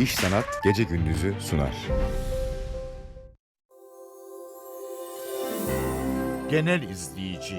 İş Sanat Gece Gündüz'ü sunar. Genel izleyici.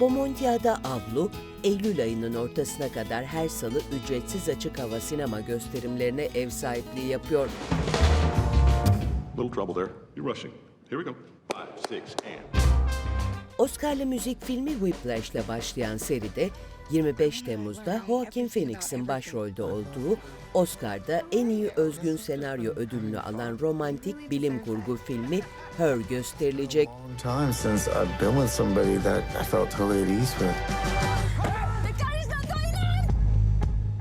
Bomontia'da Avlu, Eylül ayının ortasına kadar her salı ücretsiz açık hava sinema gösterimlerine ev sahipliği yapıyor. Little trouble there. You're rushing. Here we go. Five, six, and. Oscar'lı müzik filmi Whiplash'le başlayan seride 25 Temmuz'da Joaquin Phoenix'in başrolde olduğu Oscar'da en iyi özgün senaryo ödülünü alan romantik bilim kurgu filmi Her gösterilecek. time since I've been with somebody that I felt totally at ease with.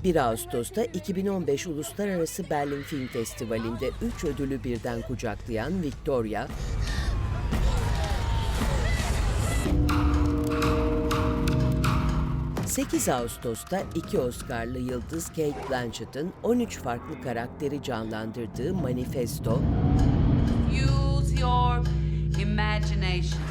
1 Ağustos'ta 2015 Uluslararası Berlin Film Festivali'nde 3 ödülü birden kucaklayan Victoria, ...8 Ağustos'ta iki Oscar'lı yıldız Kate Blanchett'ın 13 farklı karakteri canlandırdığı Manifesto, Use your imagination.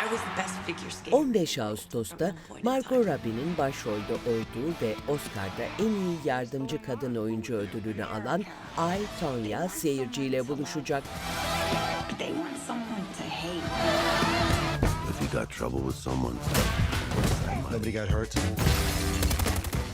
I was the best figure skater. 15 Ağustos'ta Margot Robbie'nin başrolde olduğu ve Oscar'da en iyi yardımcı kadın oyuncu ödülünü alan Ay Tonya seyirciyle buluşacak. Trouble with someone, Nobody got hurt.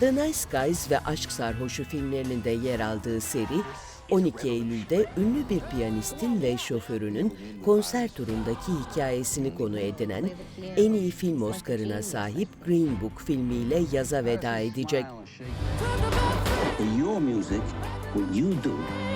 The Nice Guys ve Aşk Sarhoşu filmlerinin de yer aldığı seri, 12 Eylül'de ünlü bir piyanistin ve şoförünün konser turundaki hikayesini konu edinen en iyi film Oscar'ına sahip Green Book filmiyle yaza veda edecek. Your music, what you do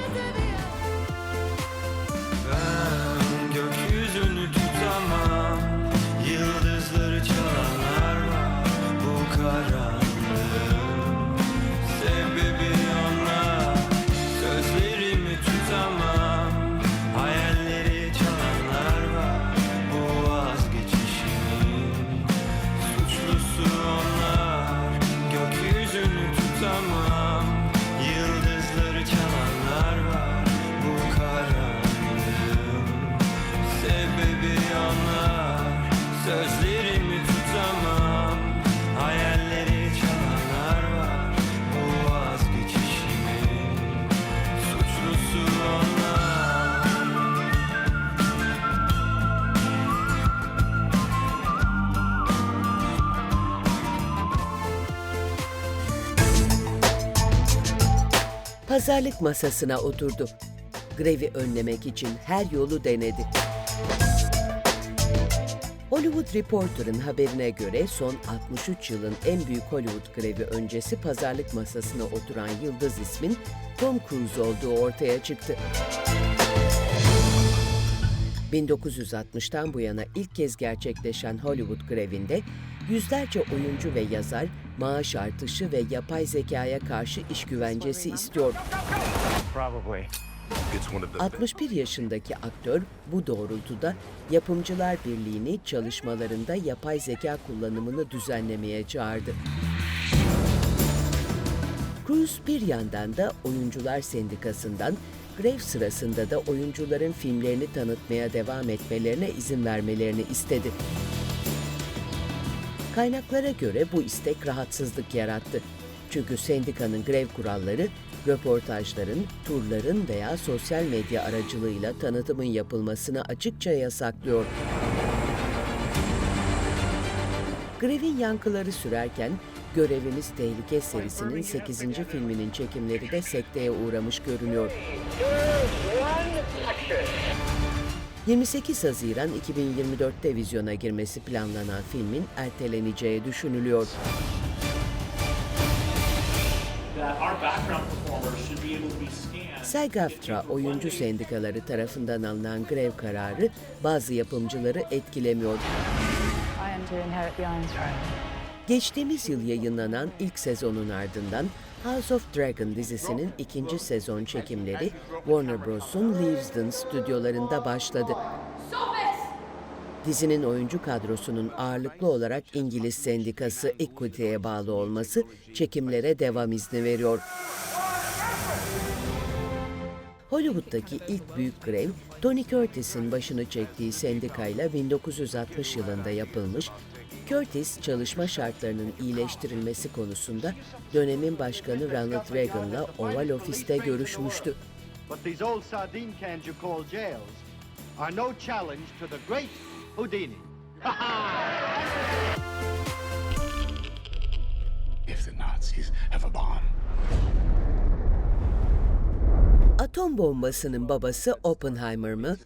Sözlerimi tutamam Hayalleri çalanlar var Bu vazgeçişimin Suçlusu onlar Pazarlık masasına oturdu. Grevi önlemek için her yolu denedi. Hollywood Reporter'ın haberine göre son 63 yılın en büyük Hollywood grevi öncesi pazarlık masasına oturan yıldız ismin Tom Cruise olduğu ortaya çıktı. 1960'tan bu yana ilk kez gerçekleşen Hollywood grevinde yüzlerce oyuncu ve yazar maaş artışı ve yapay zekaya karşı iş güvencesi istiyor. the 61 yaşındaki aktör bu doğrultuda Yapımcılar Birliği'ni çalışmalarında yapay zeka kullanımını düzenlemeye çağırdı. Cruz bir yandan da Oyuncular Sendikası'ndan grev sırasında da oyuncuların filmlerini tanıtmaya devam etmelerine izin vermelerini istedi. Kaynaklara göre bu istek rahatsızlık yarattı. Çünkü sendikanın grev kuralları röportajların, turların veya sosyal medya aracılığıyla tanıtımın yapılmasını açıkça yasaklıyor. Grevin yankıları sürerken Görevimiz Tehlike serisinin 8. filminin çekimleri de sekteye uğramış görünüyor. 28 Haziran 2024'te vizyona girmesi planlanan filmin erteleneceği düşünülüyor. SAG-AFTRA oyuncu sendikaları tarafından alınan grev kararı bazı yapımcıları etkilemiyor. Geçtiğimiz yıl yayınlanan ilk sezonun ardından House of Dragon dizisinin ikinci sezon çekimleri Warner Bros'un Leavesden stüdyolarında başladı. Dizinin oyuncu kadrosunun ağırlıklı olarak İngiliz sendikası Equity'ye bağlı olması çekimlere devam izni veriyor. Hollywood'daki ilk büyük grev, Tony Curtis'in başını çektiği sendikayla 1960 yılında yapılmış, Curtis çalışma şartlarının iyileştirilmesi konusunda dönemin başkanı Ronald Reagan'la Oval Ofis'te görüşmüştü. Are no challenge to the great Houdini. Atom bombasının babası Oppenheimer mı?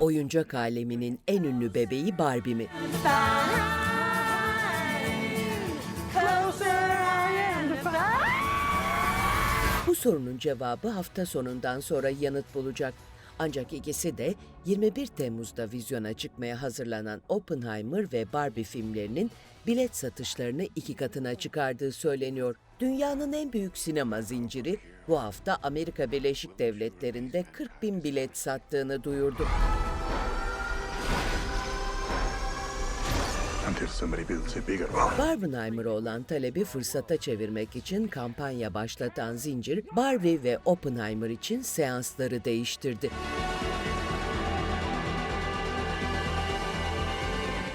Oyuncak aleminin en ünlü bebeği Barbie mi? Bu sorunun cevabı hafta sonundan sonra yanıt bulacak. Ancak ikisi de 21 Temmuz'da vizyona çıkmaya hazırlanan Oppenheimer ve Barbie filmlerinin bilet satışlarını iki katına çıkardığı söyleniyor. Dünyanın en büyük sinema zinciri bu hafta Amerika Birleşik Devletleri'nde 40 bin bilet sattığını duyurdu. Barbenheimer'a olan talebi fırsata çevirmek için kampanya başlatan zincir, Barbie ve Oppenheimer için seansları değiştirdi.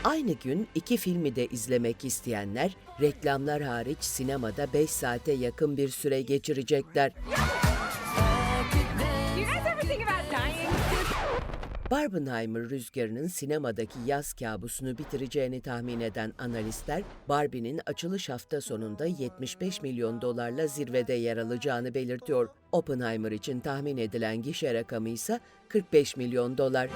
Aynı gün iki filmi de izlemek isteyenler, reklamlar hariç sinemada 5 saate yakın bir süre geçirecekler. Barbenheimer rüzgarının sinemadaki yaz kabusunu bitireceğini tahmin eden analistler, Barbie'nin açılış hafta sonunda 75 milyon dolarla zirvede yer alacağını belirtiyor. Oppenheimer için tahmin edilen gişe rakamı ise 45 milyon dolar.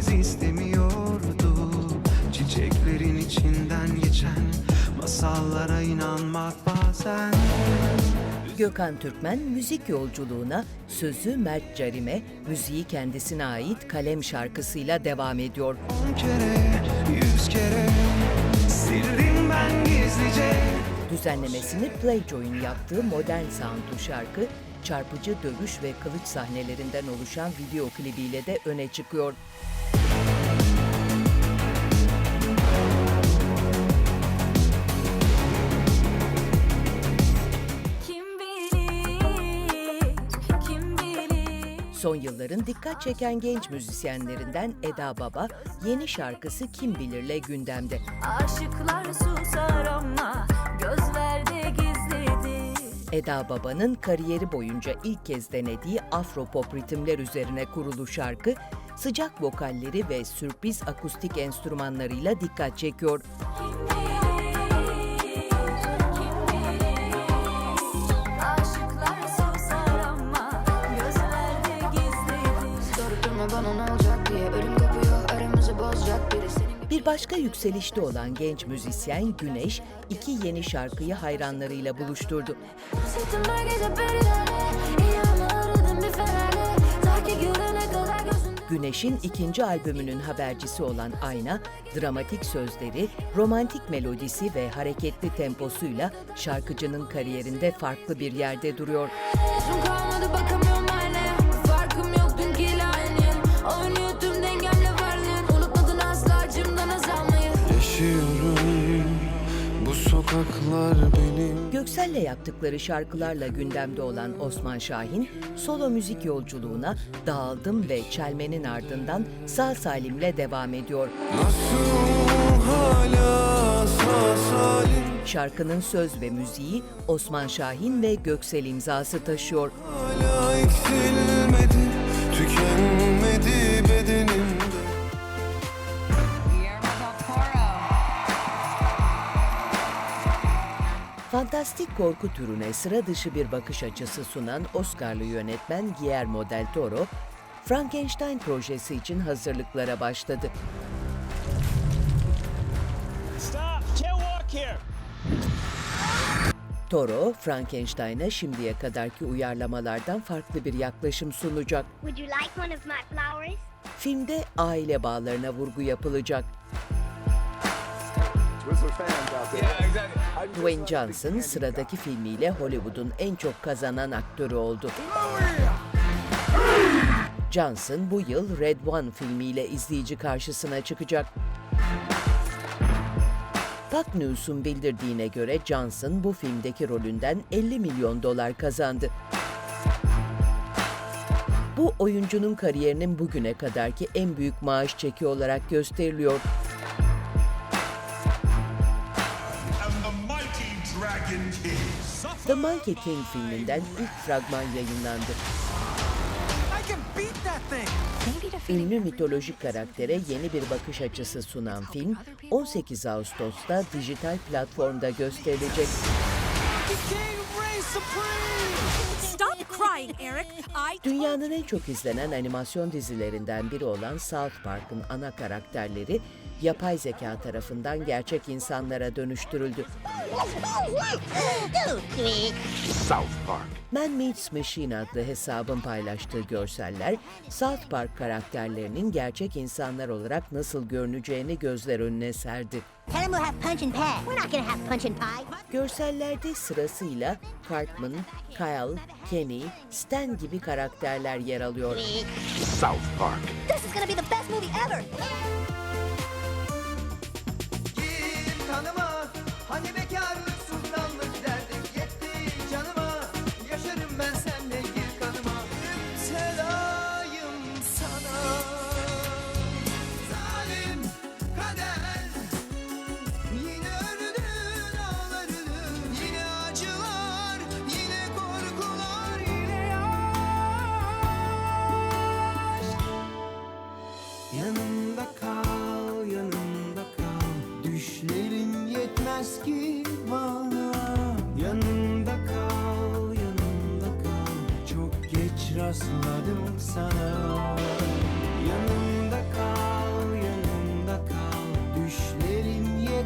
Hangimiz istemiyordu Çiçeklerin içinden geçen Masallara inanmak bazen Gökhan Türkmen müzik yolculuğuna sözü Mert Carime, müziği kendisine ait Kalem şarkısıyla devam ediyor. On kere, yüz kere Sildim ben gizlice Düzenlemesini Playjoy'un yaptığı modern soundlu şarkı, çarpıcı dövüş ve kılıç sahnelerinden oluşan video klibiyle de öne çıkıyor. Son yılların dikkat çeken genç müzisyenlerinden Eda Baba, yeni şarkısı Kim Bilir'le gündemde. Aşıklar susar ama gözlerde gizlidir. Eda Baba'nın kariyeri boyunca ilk kez denediği afro-pop ritimler üzerine kurulu şarkı, sıcak vokalleri ve sürpriz akustik enstrümanlarıyla dikkat çekiyor. Kim bilir, başka yükselişte olan genç müzisyen Güneş, iki yeni şarkıyı hayranlarıyla buluşturdu. Güneş'in ikinci albümünün habercisi olan Ayna, dramatik sözleri, romantik melodisi ve hareketli temposuyla şarkıcının kariyerinde farklı bir yerde duruyor. Kalmadı Bu sokaklar benim Göksel'le yaptıkları şarkılarla gündemde olan Osman Şahin, solo müzik yolculuğuna Dağıldım ve Çelmenin ardından sağ salimle devam ediyor. Nasıl hala sağ salim Şarkının söz ve müziği Osman Şahin ve Göksel imzası taşıyor. Hala eksilmedi Tükenmedi Fantastik korku türüne sıra dışı bir bakış açısı sunan Oscar'lı yönetmen Guillermo del Toro, Frankenstein projesi için hazırlıklara başladı. Stop! Can't walk here! Toro, Frankenstein'a şimdiye kadarki uyarlamalardan farklı bir yaklaşım sunacak. Would you like one of my flowers? Filmde aile bağlarına vurgu yapılacak. Dwayne Johnson sıradaki filmiyle Hollywood'un en çok kazanan aktörü oldu. Johnson bu yıl Red One filmiyle izleyici karşısına çıkacak. Fox News'un bildirdiğine göre Johnson bu filmdeki rolünden 50 milyon dolar kazandı. Bu oyuncunun kariyerinin bugüne kadarki en büyük maaş çeki olarak gösteriliyor. Monkey King filminden ilk fragman yayınlandı. Ünlü mitolojik karaktere yeni bir bakış açısı sunan film 18 Ağustos'ta dijital platformda gösterilecek. Dünyanın en çok izlenen animasyon dizilerinden biri olan South Park'ın ana karakterleri yapay zeka tarafından gerçek insanlara dönüştürüldü. South Park. Man Meets Machine adlı hesabın paylaştığı görseller, South Park karakterlerinin gerçek insanlar olarak nasıl görüneceğini gözler önüne serdi. Görsellerde sırasıyla Cartman, Kyle, Kenny, Stan gibi karakterler yer alıyor. South Park. This is gonna be the best movie ever.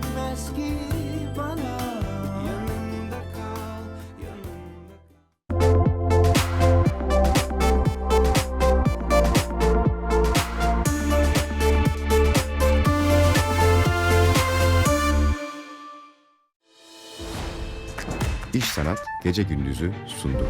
Yetmez ki bana Yanımda kal, yanımda kal İş Sanat gece gündüzü sundu.